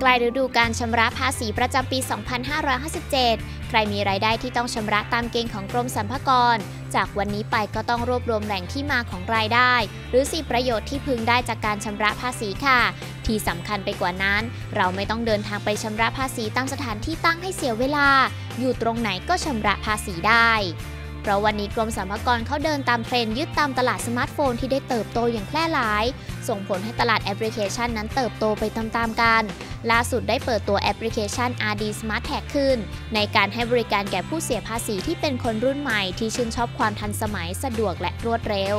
ใกล้ฤดูการชำระภาษีประจำปี 2557 ใครมีรายได้ที่ต้องชำระตามเกณฑ์ของกรมสรรพากร จากวันนี้ไปก็ต้องรวบรวมแหล่งที่มาของรายได้ หรือสิประโยชน์ที่พึงได้จากการชำระภาษีค่ะ ที่สำคัญไปกว่านั้น เราไม่ต้องเดินทางไปชำระภาษีตามสถานที่ตั้งให้เสียเวลา อยู่ตรงไหนก็ชำระภาษีได้ เพราะวันนี้กรมสรรพากรเขาเดินตามเทรนยึดตามตลาดสมาร์ทโฟนที่ได้เติบโตอย่างแพร่หลาย ส่งผลให้ตลาดแอปพลิเคชันนั้นเติบโตไปตามๆกัน ล่าสุดได้เปิดตัวแอปพลิเคชัน RD Smart Tag ขึ้น ในการให้บริการแก่ผู้เสียภาษีที่เป็นคนรุ่นใหม่ที่ชื่นชอบความทันสมัยสะดวกและรวดเร็ว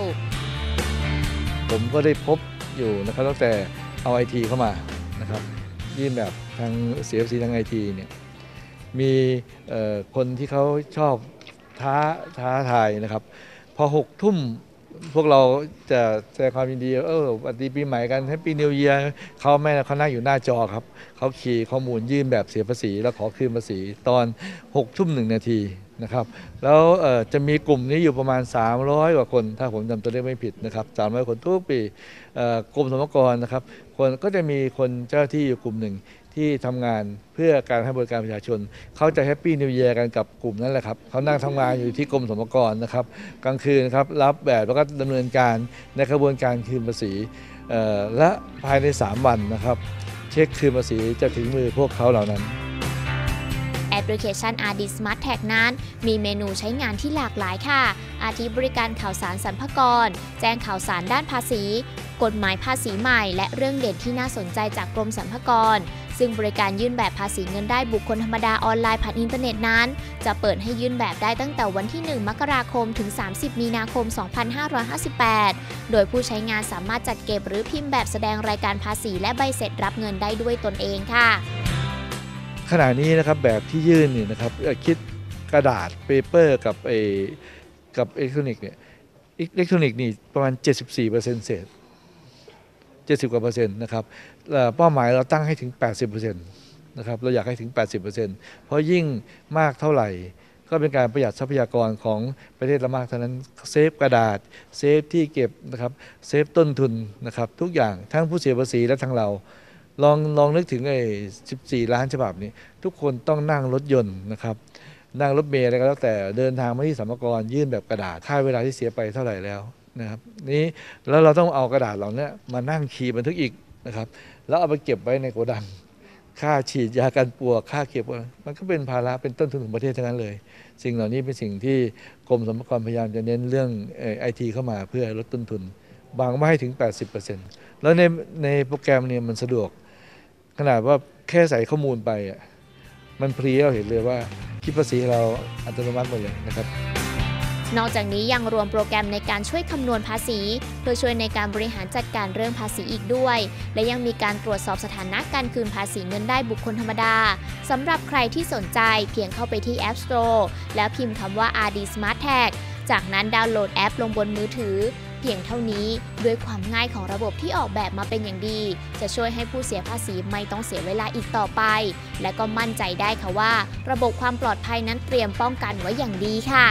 ผมก็ได้พบอยู่นะครับตั้งแต่เอาไอทีเข้ามานะครับยื่นแบบทาง CFC ทางไอทีเนี่ยมีคนที่เขาชอบ ท้าท้าทายนะครับ พอหกทุ่มพวกเราจะแสดงความยินดี เออสวัสดีปีใหม่กันแฮปปี้นิวเยียร์เขาไม่เขานั่งอยู่หน้าจอครับ เขาคีย์ข้อมูลยื่นแบบเสียภาษี แล้วขอคืนภาษีตอน6ทุ่มหนึ่งนาทีนะครับ แล้วจะมีกลุ่มนี้อยู่ประมาณ 300 กว่าคน ถ้าผมจำตัวเลขไม่ผิดนะครับ 300 คนทุกปีเอ่อกรมสรรกรนะครับ คนก็จะมีคนเจ้าที่อยู่กลุ่มหนึ่ง ที่ทำงานเพื่อการให้บริการประชาชน เขาจะแฮปปี้นิวเยียร์กันกับกลุ่มนั้นแหละครับเขานั่งทำงานอยู่ที่กรมสรรพากรนะครับกลางคืนครับรับแบบแล้วก็ดำเนินการในกระบวนการคืนภาษีและภายใน 3 วันนะครับ เช็คคืนภาษีจะถึงมือพวกเขาเหล่านั้นแอปพลิเคชัน RD Smart Tag นั้น มีเมนูใช้งานที่หลากหลายค่ะ อาทิบริการข่าวสารสรรพากร แจ้งข่าวสารด้านภาษี กฎหมายภาษีใหม่ และเรื่องเด่นที่น่าสนใจจากกรมสรรพากร ซึ่งบริการยื่นแบบภาษีเงินได้บุคคลธรรมดาออนไลน์ผ่านอินเทอร์เน็ตนั้น จะเปิดให้ยื่นแบบได้ตั้งแต่วันที่ 1 มกราคมถึง 30 มีนาคม 2558 โดยผู้ใช้งานสามารถจัดเก็บหรือพิมพ์แบบแสดงรายการภาษีและใบเสร็จรับเงินได้ด้วยตนเองค่ะ ขณะนี้นะครับแบบที่ยื่นเนี่ยนะครับคิดกระดาษเปเปอร์กับไอกับอิเล็กทรอนิกส์เนี่ยอิเล็กทรอนิกส์นี่ประมาณ 74%เศษ 70 กว่าเปอร์เซ็นต์นะครับเป้าหมายเราตั้งให้ถึง 80%นต์นะครับเราอยากให้ถึง 80%เซ็นต์เพราะยิ่งมากเท่าไหร่ ก็เป็นการประหยัดทรัพยากรของประเทศเรามากเท่านั้นเซฟกระดาษเซฟที่เก็บนะครับเซฟต้นทุนนะครับทุกอย่างทั้งผู้เสียภาษีและทั้งเราลองลองนึกถึงไอ้14 ล้านฉบับนี้ ทุกคนต้องนั่งรถยนต์นะครับนั่งรถเมล์อะไรก็แล้วแต่เดินทางมาที่สมกรยื่นแบบกระดาษค่าเวลาที่เสียไปเท่าไหร่แล้ว นะครับนี้แล้วเราต้องเอากระดาษเหล่านี้มานั่งคีบันทึกอีกนะครับแล้วเอาไปเก็บไว้ในโกดัง ค่าฉีดยากันปวกค่าเก็บมันก็เป็นภาระเป็นต้นทุนของประเทศทั้งนั้นเลย สิ่งเหล่านี้เป็นสิ่งที่กรมสรรพากรพยายามจะเน้นเรื่องไอทีเข้ามาเพื่อลดต้นทุน บางไม่ให้ถึง 80%แล้วในในโปรแกรมเนี่ยมันสะดวก ขนาดว่าแค่ใส่ข้อมูลไปอะมันพรีเราเห็นเลยว่าคิดภาษีเราอัตโนมัติหมดเลยนะครับ นอกจากนี้ยังรวมโปรแกรมในการช่วยคำนวณภาษี เพื่อช่วยในการบริหารจัดการเรื่องภาษีอีกด้วย และยังมีการตรวจสอบสถานะการคืนภาษีเงินได้บุคคลธรรมดาสำหรับใครที่สนใจเพียงเข้าไปที่ App Store แล้วพิมพ์คำว่า RD Smart Tag จากนั้นดาวน์โหลดแอปลงบนมือถือ เพียงเท่านี้ด้วยความง่ายของระบบที่ออกแบบมาเป็นอย่างดี จะช่วยให้ผู้เสียภาษีไม่ต้องเสียเวลาอีกต่อไป และก็มั่นใจได้ค่ะว่า ระบบความปลอดภัยนั้นเตรียมป้องกันไว้อย่างดีค่ะ